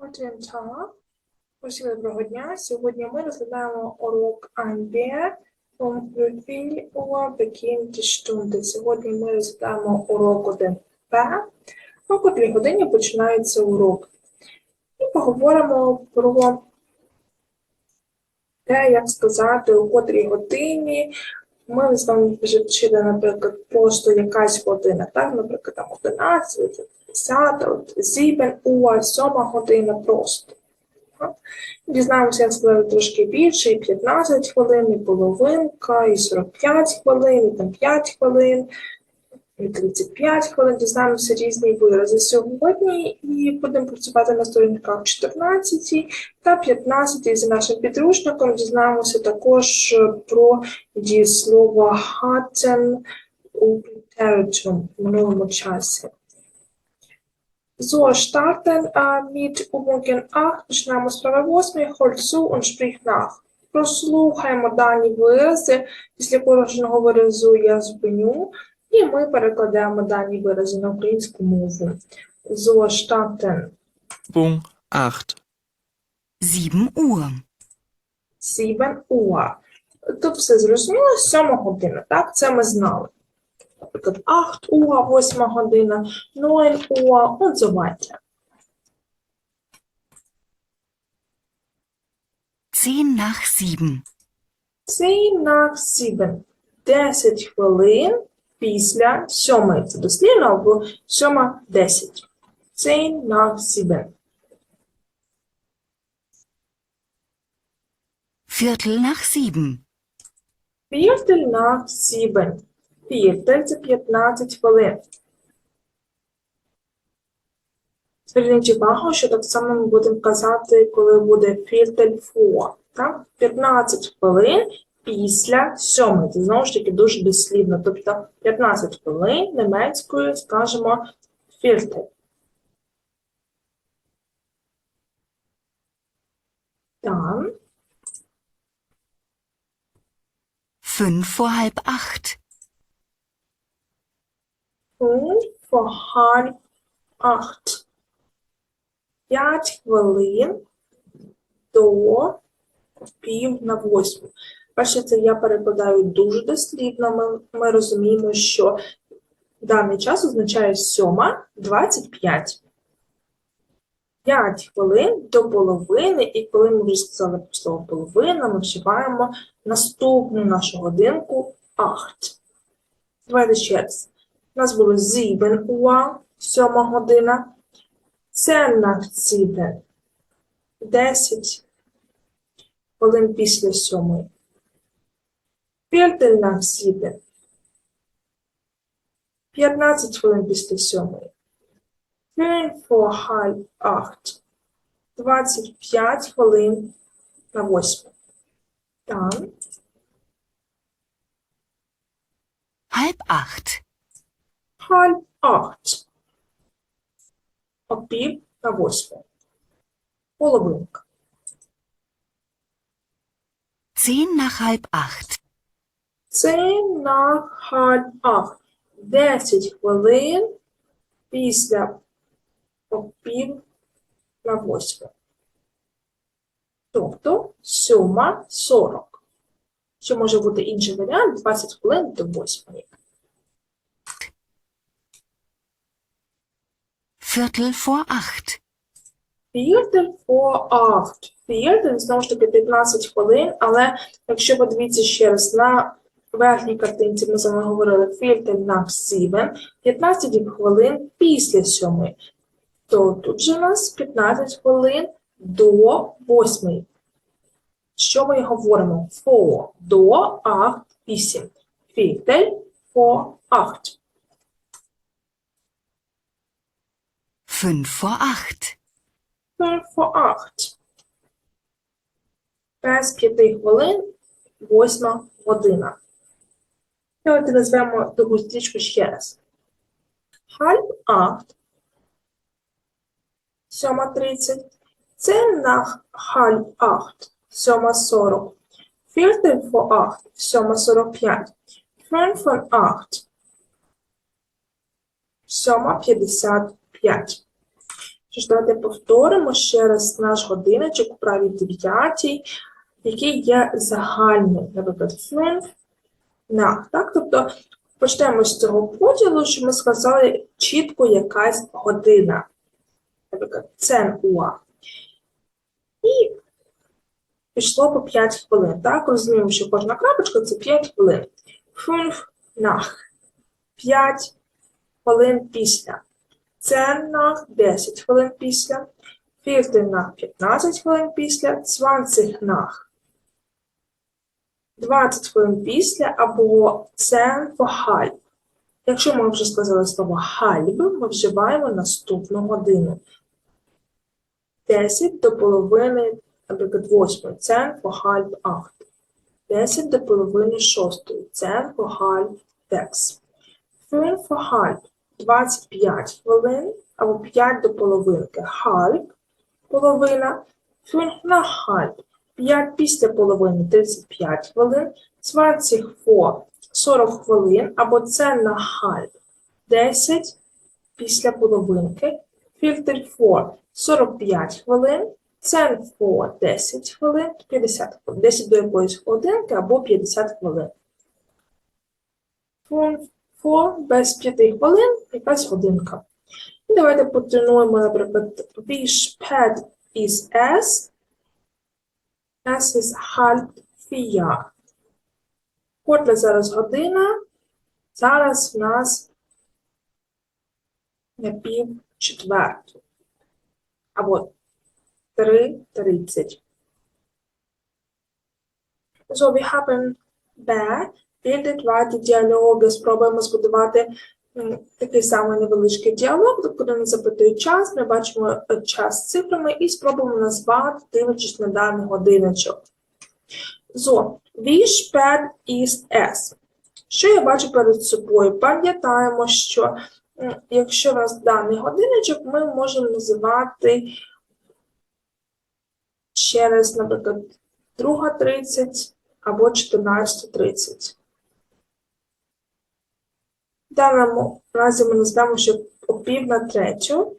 Tag. Усім доброго дня. Сьогодні ми розглядаємо урок Uhr beginnt Stunde. Сьогодні ми розглядаємо урок 1Б, о котрій годині починається урок. І поговоримо про те, як сказати, у котрій годині. Ми з вами вже вчили, наприклад, просто якась година, так, наприклад, там 11, 10, от зібен, у 7 година просто. Дізнаємося, як сказали, трошки більше, і 15 хвилин, і половинка, і 45 хвилин, і там 5 хвилин, 35 хвилин. Дізнаємося різні вирази сьогодні і будемо працювати на сторінках 14 та 15 за нашим підручником. Дізнаємося також е, про дієслово hatten у претеричному в минулому часі. So, starten äh, mit Übungen 8, починаємо з права 8, hold zu und sprich nach. Прослухаємо дані вирази, після кожного виразу я зупиню, і ми перекладаємо дані вирази на українську мову. So, starten. Übung 8. 7 Uhr. 7 Uhr. Тут все зрозуміло, 7 година, так? Це ми знали. Наприклад, 8 Uhr, 8 година, 9 Uhr und so weiter. 10 nach 7. 10 на 7. 10 хвилин після 7. Це дослівно або 7 10. 10 на 7. Viertel nach 7. Віртель на 7. Віртель – це 15 хвилин. Зверніть увагу, що так само ми будемо казати, коли буде фіртель фо. 15 хвилин після 7. Це знову ж таки дуже дослівно. Тобто 15 хвилин німецькою скажемо фіртель. Dann 5 vor halb 8. fünf vor halb acht. П'ять хвилин до пів на восьму. Перше, це я перекладаю дуже дослівно. Ми, ми розуміємо, що даний час означає 7.25. 5 хвилин до половини, і коли ми вже сказали про слово половина, ми вживаємо наступну нашу годинку 8. Давайте ще раз. У нас було 7 Uhr, 7 година. Це nach 7. 10 хвилин після 7. Nach 7. 15 хвилин після 7. 5 vor halb 8. 25 хвилин на 8. Там Halb 8. halb 8. О пів на 8. Половинка. 10 nach halb 8. Це на halb 8. 10 хвилин після о пів на 8. Тобто 7.40. Ще може бути інший варіант 20 хвилин до 8. Viertel vor 8. Viertel vor 8. Viertel, знову ж таки, 15 хвилин, але якщо подивіться ще раз на верхній картинці, ми з вами говорили Viertel nach 7, 15 хвилин після 7. То тут же у нас 15 хвилин до 8. Що ми говоримо? Vor, до 8, 8. Viertel vor 8. 5 vor 8. 5 for 8. Без 5 хвилин 8 година. Давайте назвемо другу стрічку ще раз. Halb 8. 7.30. Це на halb 8. 7.40. Viertel for 8. 7.45. 5 for 8. 7.55. Що ж, давайте повторимо ще раз наш годиночок у правій дев'ятій, який є загальний, наприклад, fünf nach. Так? Тобто почнемо з цього поділу, що ми сказали чітко якась година. Наприклад, 10 Uhr. І пішло по 5 хвилин. Так, розуміємо, що кожна крапочка це 5 хвилин. Fünf nach. 5 хвилин після. Zehn nach 10 хвилин після. Viertel nach 15 хвилин після. 20 nach 20 хвилин після або zehn vor. Якщо ми вже сказали слово halb, ми вживаємо наступну годину. 10 до половини, наприклад, 8. Zehn vor halb 8. 10 до половини 6. Zehn vor halb 6. 5 25 хвилин або 5 до половинки. Halb половина. 5 на halb 5 після половини 35 хвилин. 20 vor 40 хвилин або це на halb 10 після половинки. Фільтр for 45 хвилин. Цен for 10 хвилин, 50 хвилин. 10 до якоїсь годинки або 50 хвилин. For без 5 хвилин якась годинка. І давайте потренуємо, наприклад, wie spät ist es? Es ist halb vier. Котра зараз година. Зараз в нас на пів четверту. Або 3.30. So, wir haben B, bildet weiter діалоги, спробуємо збудувати такий самий невеличкий діалог, коли нас запитують час, ми бачимо е, час з цифрами і спробуємо назвати, дивлячись на даний годиночок. So, wie spät ist es? Що я бачу перед собою? Пам'ятаємо, що якщо у нас даний годиночок, ми можемо називати через, наприклад, 2.30 або 14.30. В даному разі ми назвемо, що о пів на третю.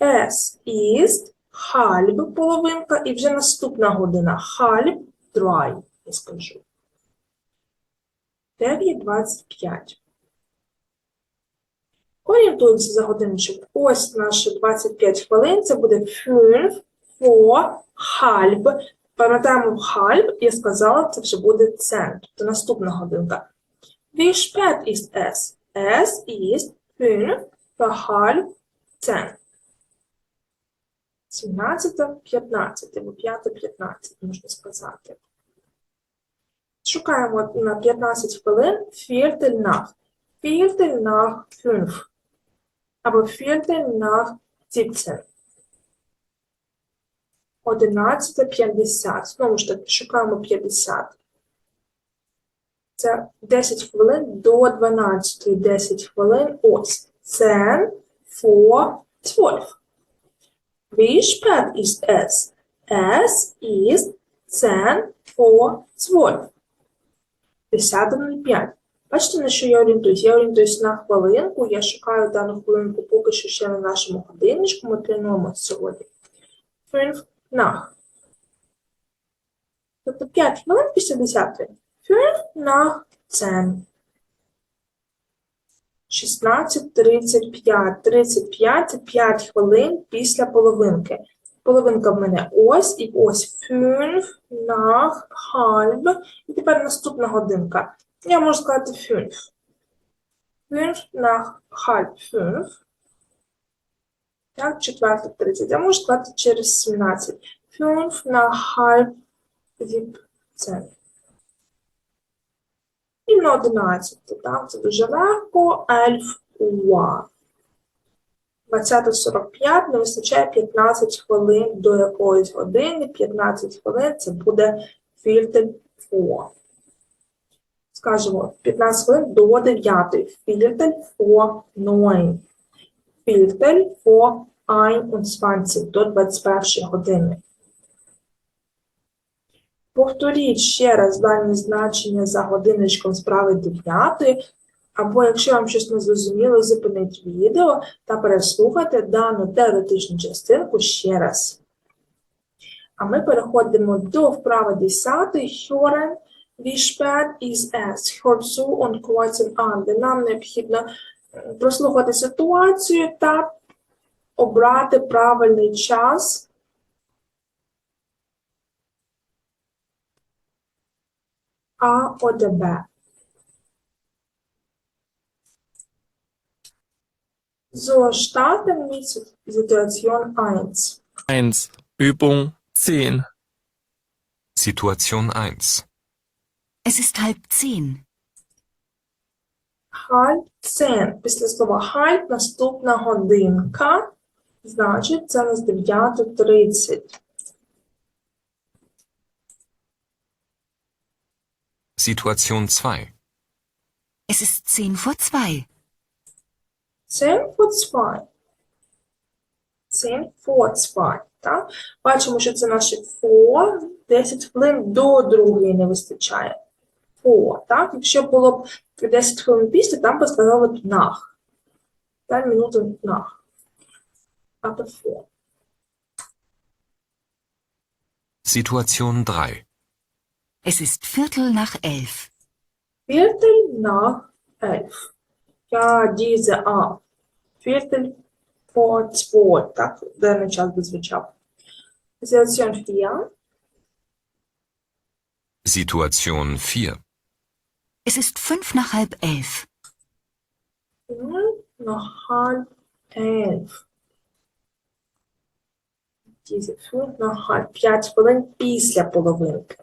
Es ist halb половинка і вже наступна година. Halb drei, я скажу. 9.25. Орієнтуємося за годиночок. Ось наші 25 хвилин. Це буде 5 vor halb. Пам'ятаємо halb, я сказала, це вже буде цент. Тобто наступна годинка. Wie spät ist es? Es ist 5 vor halb 10. 17.15 або 5.15, можна сказати. Шукаємо на 15 хвилин Viertel nach. Viertel nach 5. Або Viertel nach 17. 11.50. Знову ж таки, шукаємо 50. Це 10 хвилин до 12. 10 хвилин. Ось. Це for 12. Wie spät ist es? Es ist 10 vor 12. 10.05. Бачите, на що я орієнтуюсь? Я орієнтуюсь на хвилинку. Я шукаю дану хвилинку поки що ще на нашому годинничку. Ми тренуємо сьогодні. 5 nach. Тобто 5 хвилин після 10. 5 nach 10. 16.35. 35 це 5 хвилин після половинки. Половинка в мене ось і ось 5 nach halb. І тепер наступна годинка. Я можу сказати 5. 5 nach halb 5. Так, четверта 30. Я можу сказати через 17. 5 на halb 17. І на 11. Так, це дуже легко. 11 Uhr. 20.45 не вистачає 15 хвилин до якоїсь години. 15 хвилин це буде фільтр for. Скажемо, 15 хвилин до 9. Фільтр for 9. Фільтр for 21 до 21 години. Повторіть ще раз дані значення за годиночком справи 9. Або якщо вам щось не зрозуміло, зупиніть відео та переслухайте дану теоретичну частинку ще раз. А ми переходимо до вправи 10 Hören, wie spät ist es? Hör zu und. Де нам необхідно е, прослухати ситуацію та обрати правильний час. А oder B. So, starten wir mit Situation 1. 1. Übung 10. Situation 1. Es ist halb zehn. Halb zehn. Після слова halb наступна годинка. Значить, це у нас 9.30. Situation 2. Es ist zehn vor zwei. 10 vor 2. 10 vor 2. Так? Бачимо, що це наші for. 10 хвилин до другої не вистачає. For. Так? Якщо було б 10 хвилин після, там би сказали б nach. Та минуту nach. А то for. Situation 3. Es ist Viertel nach elf. Viertel nach elf. Ja, diese A. Viertel vor zwei. Так, даний час би звучав. Situation 4. Situation 4. Es ist fünf nach halb elf. Nach halb elf. Diese fünf nach halb. П'ять хвилин після половинки.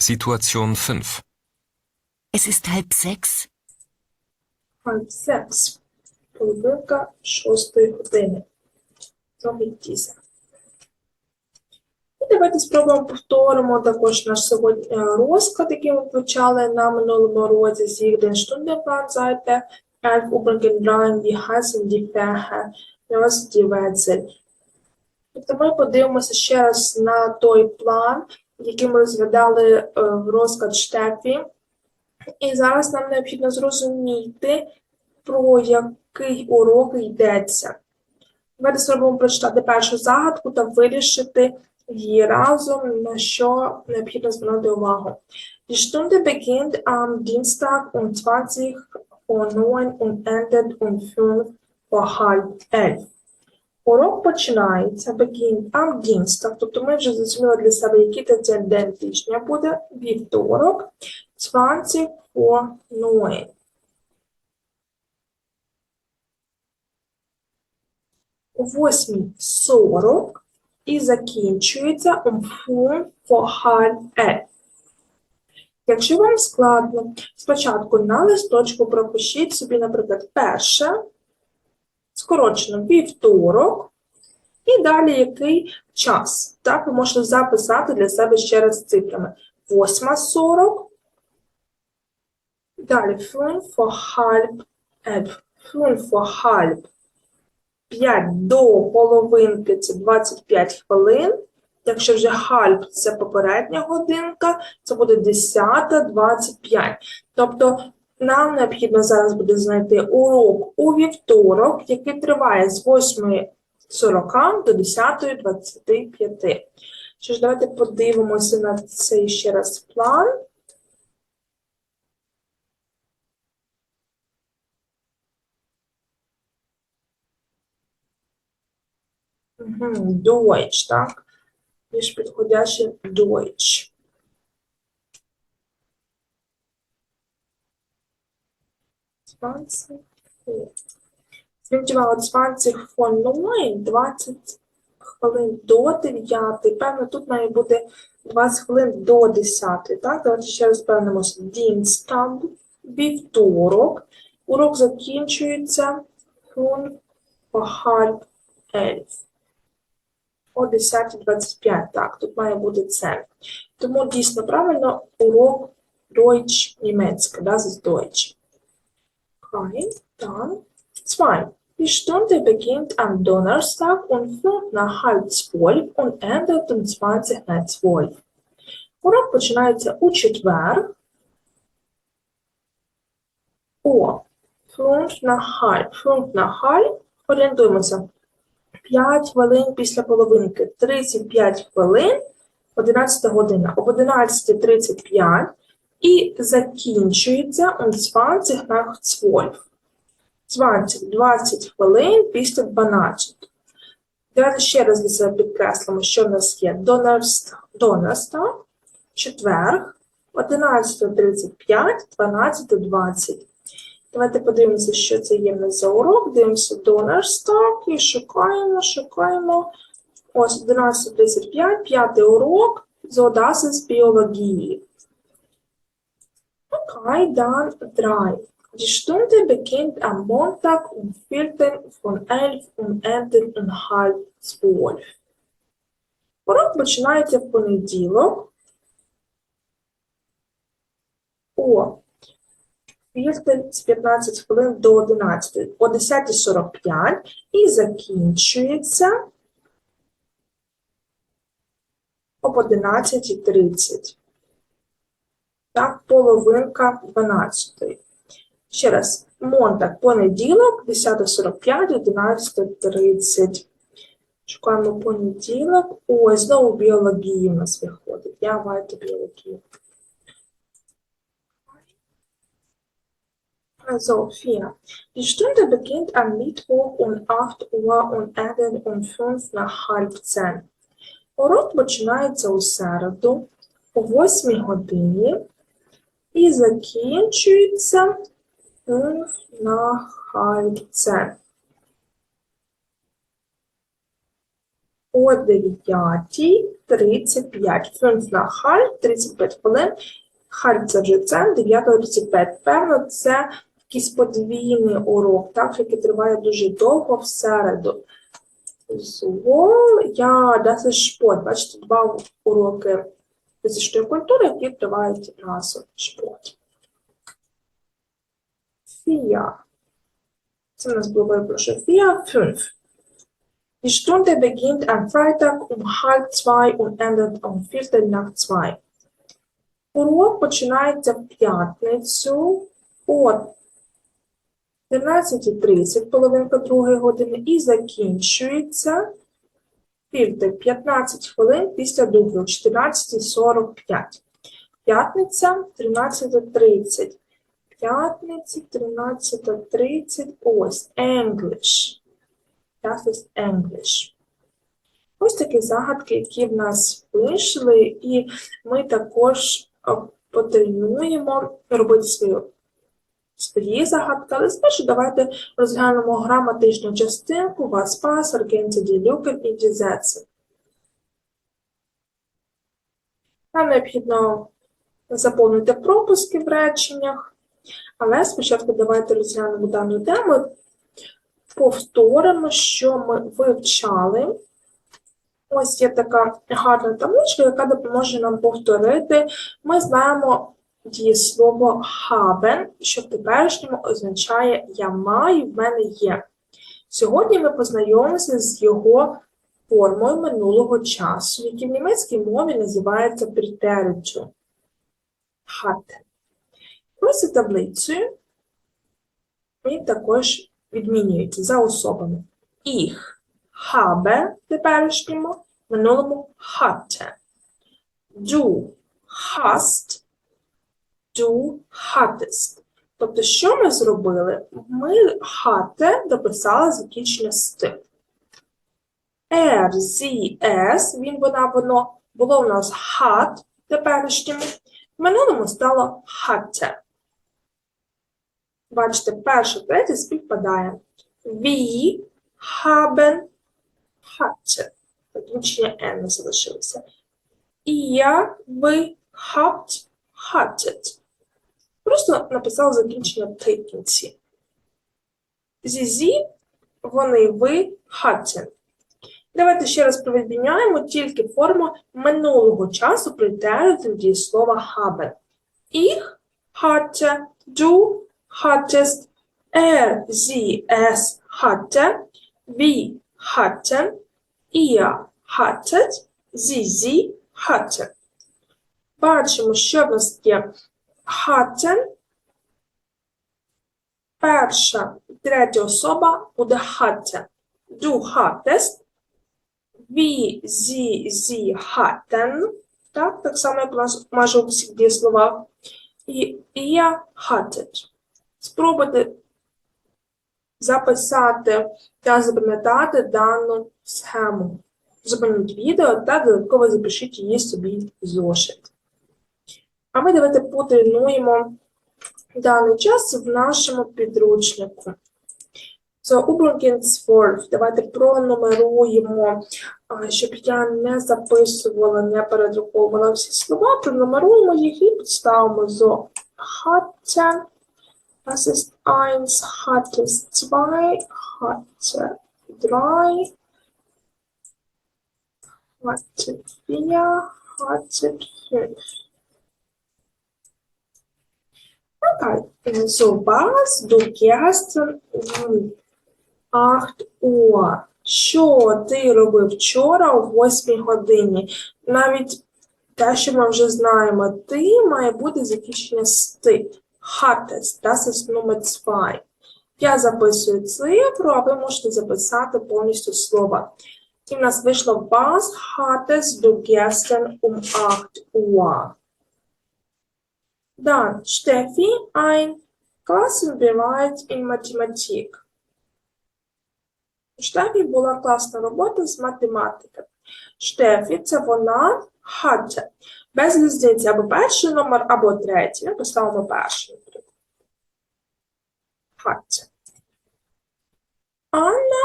Situation 5. Es ist halb sechs. Halb sechs. Половинка шостої години. Зробіть diese. І давайте спробуємо повторимо також наш сьогодні е, розклад, який ми почали на минулому році з їх den Stundenplan Seite 11 übrigen Reihen, wie heißen die Fächer, was die Wurzel. Тобто ми подивимося ще раз на той план, який ми розглядали е, в розклад Штефі. І зараз нам необхідно зрозуміти, про який урок йдеться. Давайте спробуємо прочитати першу загадку та вирішити її разом, на що необхідно звернути увагу. Die Stunde beginnt am Dienstag um 20 vor 9 und endet um 5 vor halb 11. Урок починається, beginnt am Dienstag, тобто ми вже зрозуміли для себе, який це день тижня буде, вівторок, 20 vor 9. О 8.40 і закінчується um 5 vor halb 11. Якщо вам складно, спочатку на листочку пропишіть собі, наприклад, перше, скорочено вівторок, і далі який час. Так, ви можете записати для себе ще раз цифрами. 8.40, далі 5 vor halb 11, 5 halb 5 до половинки це 25 хвилин. Якщо вже хальп це попередня годинка, це буде 10.25. Тобто нам необхідно зараз буде знайти урок у вівторок, який триває з 8.40 до 10.25. Що ж, давайте подивимося на цей ще раз план. Deutsch, так? Більш підходяще Deutsch. Zwanzig. Звідти вам 20 von 9, 20 хвилин до 9. Певно, тут має бути 20 хвилин до 10. Так, давайте ще раз повернемося. Dienstag, вівторок. Урок закінчується по halb 11 о 10.25. Так, тут має бути це. Тому дійсно правильно урок Deutsch німецька, das ist Deutsch. Okay, dann 2. Die Stunde beginnt am Donnerstag um 5 nach halb 12 und endet um 20 nach 12. Урок починається у четвер. О, фунт на халь. Фунт на халь. Орієнтуємося. 5 хвилин після половинки. 35 хвилин. 11 година. Об 11.35 і закінчується um 20 nach 12. 20, 20 хвилин після 12. Давайте ще раз для себе підкреслимо, що в нас є донерст, донерста, четверг, 11.35, 12.20. Давайте подивимося, що це є в нас за урок. Дивимося донерстак і шукаємо, шукаємо. Ось 11.35, п'ятий урок з Одеси з біології. Dann 3. Die Stunde beginnt am Montag um Viertel von elf und endet um halb zwölf. Урок починається в понеділок о Віртель з 15 хвилин до 11, о 10.45 і закінчується об 11.30. Так, половинка 12. Ще раз, Монтак, понеділок, 10.45, 11.30. Шукаємо понеділок. Ось, знову біології у нас виходить. Я вайте біологію. Also 4. Die Stunde beginnt am Mittwoch um 8 Uhr und endet um 5 nach halb 10. Урок починається у середу о 8 годині і закінчується 5 на 10. О 9.35. 5 на halb, 35 хвилин. Halb це вже це, 9.35. Певно, це якийсь подвійний урок, так, який триває дуже довго в середу. Ja, das ist Бачите, два уроки фізичної культури, які тривають разом. Спорт. Vier. Це у нас було випрошено. Vier, fünf. Die Stunde beginnt am Freitag um halb zwei und endet um Viertel nach zwei. Урок починається в п'ятницю о 13.30, половинка другої години, і закінчується південь 15 хвилин після о 14.45. П'ятниця 13.30. П'ятниця 13.30. Ось English. Das English. Ось такі загадки, які в нас вийшли, і ми також е, потренуємо робити свою свої загадки, але спершу давайте розглянемо граматичну частинку вас пас, аргенці, ділюкен і дізеці. Нам необхідно заповнити пропуски в реченнях, але спочатку давайте розглянемо дану тему, повторимо, що ми вивчали. Ось є така гарна табличка, яка допоможе нам повторити. Ми знаємо дієслово haben, що в теперішньому означає я маю, в мене є. Сьогодні ми познайомимося з його формою минулого часу, який в німецькій мові називається претериджу. Hatte. Ось за таблицею він також відмінюється за особами. Ich habe в теперішньому, в минулому hatte. Du hast du hattest. Тобто, що ми зробили? Ми hatte дописали закінчення sie, es, він, вона, воно, було у нас hat теперішньому, в минулому стало hatte. Бачите, перше, третє співпадає. Wir haben hatte. Закінчення N залишилося. Ihr, ви, habt, hattet. Просто написав закінчення «ти» в кінці. Зі-зі, вони, ви, hatte. Давайте ще раз провідміняємо тільки форму минулого часу претеритив дієслова haben. Ich hatte, du hattest, er, sie, es hatte, wir hatten, ihr hattet, sie, sie hatte. Бачимо, що в нас є hatten. Перша, третя особа буде hatten. Du hattest. Vi, sie, sie hatten. Так, так само, як у нас майже у всіх дієсловах. І я hatted. Спробуйте записати та запам'ятати дану схему. Зупиніть відео та додатково запишіть її собі в зошит. А ми давайте потренуємо даний час в нашому підручнику. So, übrigens Wolf, давайте пронумеруємо, щоб я не записувала, не передруковувала всі слова, пронумеруємо їх і підставимо зо hatte, das ist 1, hatte 2, hatte 3, hatte 4, hatte 5. Okay, so was du gestern um 8 Uhr. Що ти робив вчора о 8 годині? Навіть те, що ми вже знаємо, ти має бути закінчення з ти. Hattest, das ist номер 2. Я записую цифру, а ви можете записати повністю слово. І в нас вийшло Was hattest du gestern um 8 Uhr? Dann Steffi, ein Klassenbereit in Mathematik. У була класна робота з математики. Штефі це вона hatte. Без різниці або перший номер, або третій. Ми поставимо перший. Hatte. Anna,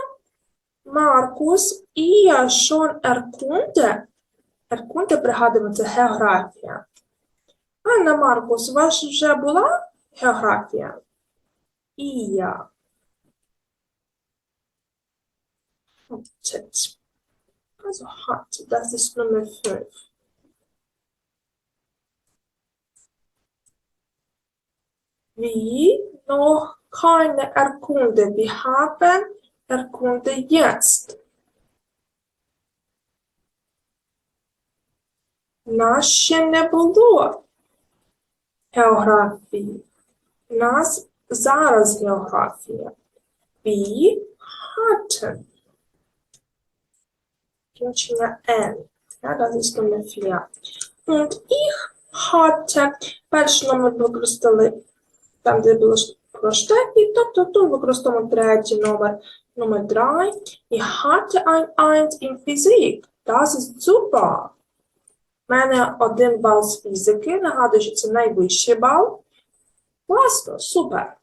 Маркус і schon erkunde. Erkunde, пригадуємо, це географія. Анна Маркус, у вас вже була географія? І я. Hattet. Also hatte, das ist Nummer 5. Wie noch keine Erkunde. Wir haben Erkunde jetzt. Нас ще не було Географії. Нас зараз географія. Wir hatten. Кінчення N. Ja, das ist Nummer 4. Und ich hatte. Перший номер використали там, де було ш- про штеки, тобто тут використовуємо третій номер, номер 3. Ich hatte ein Eins in Physik. Das ist super. У мене один бал з фізики. Нагадую, що це найвищий бал. Класно, супер.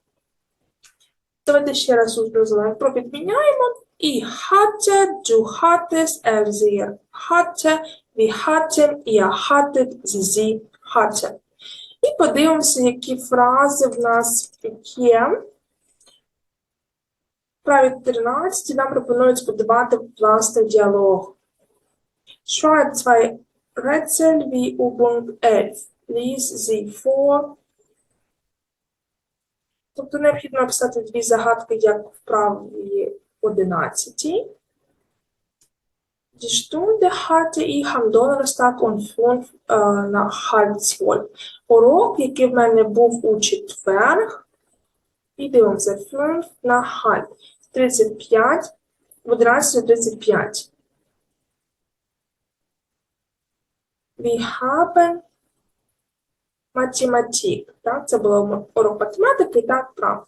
Давайте ще раз розглянемо. Пропідміняємо. І hatte, du hattest, er, sie hatte, wir hatten, ihr hattet, sie. І подивимося, які фрази в нас є. Праві 13 нам пропонують збудувати власний діалог. Schreib zwei Rätsel wie Übung 11. Lies sie vor. Тобто необхідно написати дві загадки, як в праві 11. Die Stunde hatte ich am Donnerstag 5 äh, nach halb 12. Урок, який в мене був у четвер, і дивимося, 5 на halb. 35, в 11.35. Wir haben Mathematik. Так, це було урок математики, так, правда.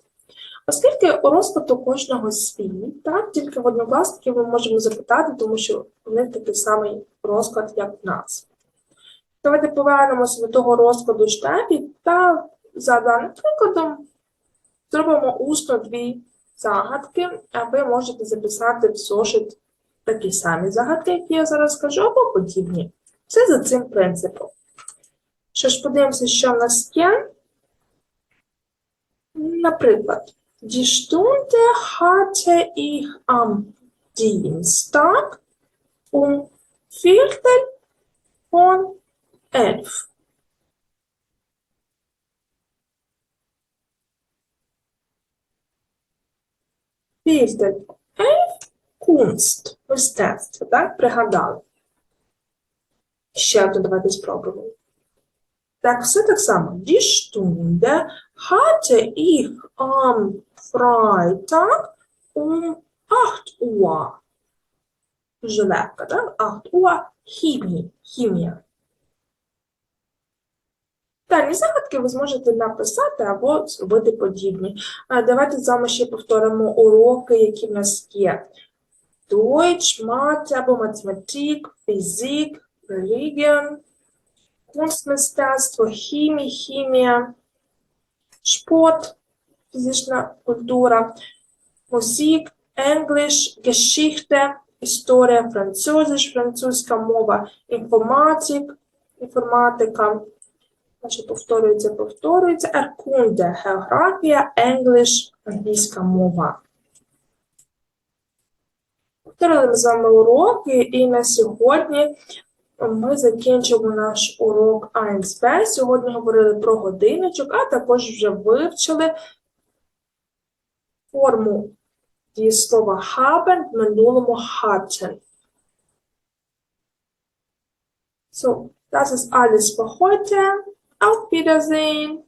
Оскільки у розкладу кожного свій, так, тільки в однокласників ми можемо запитати, тому що в них такий самий розклад, як в нас. Давайте повернемося до того розкладу штепі та за даним прикладом зробимо усно дві загадки, а ви можете записати в зошит такі самі загадки, які я зараз скажу, або подібні. Все за цим принципом. Що ж, подивимося, що в нас є. Наприклад, Die Stunde hatte ich am Dienstag um Viertel von elf. Viertel elf Kunst. Мистецтво, так? Пригадали. Ще одну давайте спробуємо. Так, все так само. Die Stunde hatte ich am Freitag um 8 Uhr. Легко, так? 8 Uhr хімії. Хімія. Дані загадки ви зможете написати або зробити подібні. Давайте з вами ще повторимо уроки, які в нас є. Deutsch, мати або математик, фізик, religion, kunstмистецтво, хімія, хімія, спорт, фізична культура, музик, English, Geschichte, історія, французиш, французька мова, інформатик, інформатика. Значить, повторюється, повторюється. Еркунде, географія, English, англійська мова. Повторили ми з вами уроки, і на сьогодні ми закінчимо наш урок АНСП. Сьогодні говорили про годиночок, а також вже вивчили форму дієслова haben в минулому hatten. So, das ist alles für heute. Auf Wiedersehen.